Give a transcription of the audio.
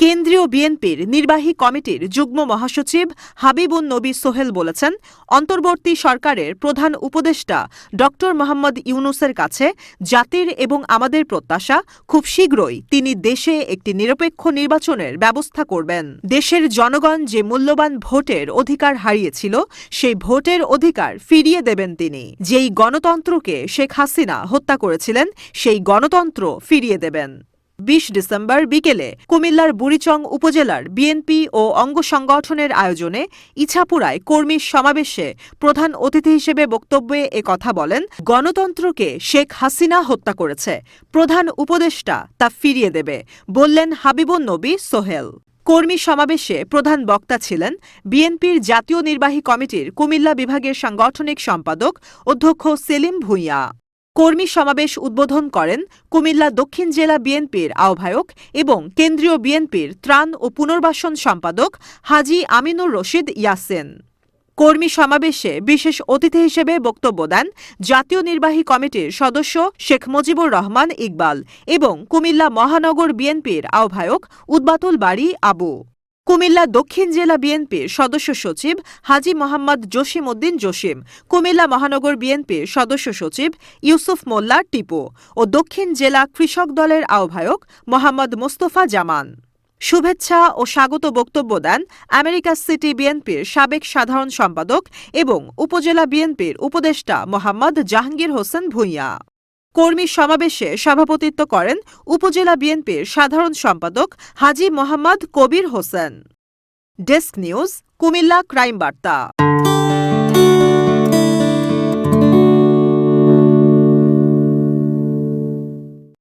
কেন্দ্রীয় বিএনপির নির্বাহী কমিটির যুগ্ম মহাসচিব হাবিবুন নবী সোহেল বলেছেন, অন্তর্বর্তী সরকারের প্রধান উপদেষ্টা ড মোহাম্মদ ইউনুসের কাছে জাতির এবং আমাদের প্রত্যাশা, খুব শীঘ্রই তিনি দেশে একটি নিরপেক্ষ নির্বাচনের ব্যবস্থা করবেন। দেশের জনগণ যে মূল্যবান ভোটের অধিকার হারিয়েছিল, সেই ভোটের অধিকার ফিরিয়ে দেবেন তিনি। যেই গণতন্ত্রকে শেখ হাসিনা হত্যা করেছিলেন, সেই গণতন্ত্র ফিরিয়ে দেবেন। বিশ ডিসেম্বর বিকেলে কুমিল্লার বুড়িচং উপজেলার বিএনপি ও অঙ্গ সংগঠনের আয়োজনে ইছাপুরায় কর্মী সমাবেশে প্রধান অতিথি হিসেবে বক্তব্যে এ কথা বলেন গণতন্ত্রকে শেখ হাসিনা হত্যা করেছে। প্রধান উপদেষ্টা তা ফিরিয়ে দেবে, বললেন হাবিবুন নবী সোহেল। কর্মী সমাবেশে প্রধান বক্তা ছিলেন বিএনপির জাতীয় নির্বাহী কমিটির কুমিল্লা বিভাগের সাংগঠনিক সম্পাদক অধ্যক্ষ সেলিম ভূঁইয়া। কর্মী সমাবেশ উদ্বোধন করেন কুমিল্লা দক্ষিণ জেলা বিএনপির আহ্বায়ক এবং কেন্দ্রীয় বিএনপির ত্রাণ ও পুনর্বাসন সম্পাদক হাজি আমিনুর রশিদ ইয়াসেন। কর্মী সমাবেশে বিশেষ অতিথি হিসেবে বক্তব্য দেন জাতীয় নির্বাহী কমিটির সদস্য শেখ মুজিবুর রহমান ইকবাল এবং কুমিল্লা মহানগর বিএনপির আহ্বায়ক উদ্বাতুল বাড়ি আবু। কুমিল্লা দক্ষিণ জেলা বিএনপির সদস্য সচিব হাজি মোহাম্মদ জসিম উদ্দিন জসিম, কুমিল্লা মহানগর বিএনপির সদস্য সচিব ইউসুফ মোল্লা টিপু ও দক্ষিণ জেলা কৃষক দলের আহ্বায়ক মোহাম্মদ মোস্তফা জামান। শুভেচ্ছা ও স্বাগত বক্তব্য দেন আমেরিকা সিটি বিএনপির সাবেক সাধারণ সম্পাদক এবং উপজেলা বিএনপির উপদেষ্টা মোহাম্মদ জাহাঙ্গীর হোসেন ভূঁইয়া। কর্মী সমাবেশে সভাপতিত্ব করেন উপজেলা বিএনপির সাধারণ সম্পাদক Haji Mohammad Kabir Hossain. Desk news, Comilla, crime বার্তা।